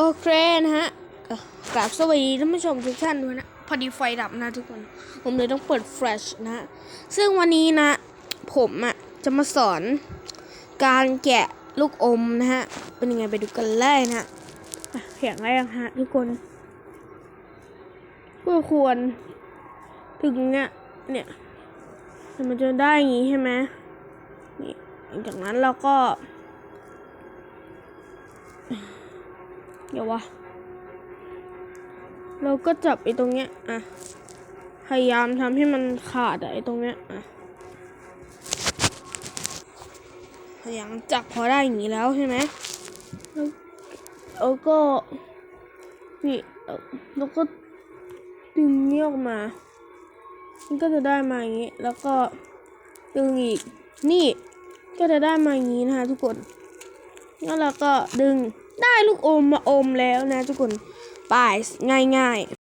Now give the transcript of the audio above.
โอเคนะฮะกราบสวัสดีท่านผู้ชมทุกท่านด้วยนะ พอดีไฟดับนะทุกคน ผมเลยต้องเปิดแฟลชนะฮะซึ่งวันนี้นะ ผมอะ่ะจะมาสอนการแกะลูกอมนะฮะ เป็นยังไงไปดูกันเลยนะฮะอะอย่างแรกฮะทุกคนก็ควร ถึงเนี่ยเนี่ยมันจะได้อย่างงี้ใช่ไหมนี่จากนั้นเราก็ เดี๋ยววะ เราก็จับไอ้ตรงเนี้ย อะ พยายามทำให้มันขาดอะไอ้ตรงเนี้ย อะ พยายามจับพอได้อย่างนี้แล้วใช่ไหมแล้วก็ นี่เอ่อแล้วก็ดึงเนี้ยออกมา มันก็จะได้มาอย่างนี้ แล้วก็ดึงอีก นี่ ก็จะได้มาอย่างนี้นะคะทุกคน แล้วเราก็ดึงได้ลูกอมมาอมแล้วนะทุกคนไป่ายง่ายๆ